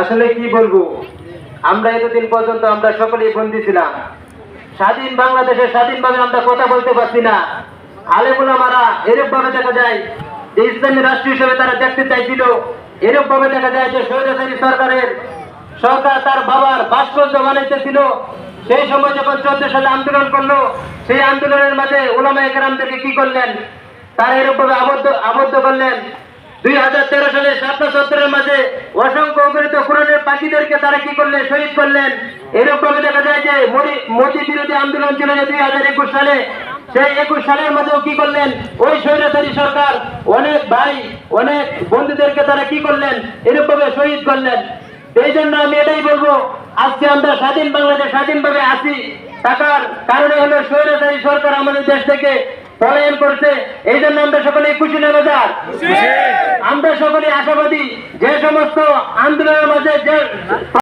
আসলে কি বলব? আমরা এতদিন পর্যন্ত আমরা সকলেই বন্দী ছিলাম। স্বাধীন বাংলাদেশে স্বাধীনভাবে আমরা কথা বলতে পারছি না। আলেমুলা মারা এরূপ ভাবে দেখা যায় যে ইসলামী রাষ্ট্র হিসেবে তারা দেখতে চাইছিল। এরূপ ভাবে দেখা যায় যে স্বৈরাচারী সরকারের সরকার তার বাবার ভাস্কর্য বানাইতেছিল। সেই সময় যখন চোদ্দ সালে আন্দোলন করল, সেই আন্দোলনের মাঝে ওলামা একরামদেরকে কি করলেন? তারা এরূপ ভাবে আবদ্ধ আবদ্ধ করলেন। দুই হাজার তেরো সালে সাতটা পাখিদেরকে তারা কি করলেন? শহীদ করলেন। এরকম দেখা যায় যে মোদি বিরোধী আন্দোলন ছিল যে দুই হাজার একুশ সালে। সেই একুশ সালের মধ্যেও কি করলেন? ওই স্বৈরাচারী সরকার, অনেক ভাই, অনেক বন্ধুদেরকে তারা কি করলেন? এরকম শহীদ করলেন। এই জন্য আমি এটাই বলব, আজকে আমরা স্বাধীন বাংলাদেশ স্বাধীনভাবে আছি। থাকার কারণে হলো স্বৈরাচারী সরকার আমাদের দেশ থেকে পলায়ন করছে এই জন্য আমরা সকলে খুশি না বাজার। আমরা সকলে আশাবাদী যে সমস্ত আন্দোলনের মাঝে যে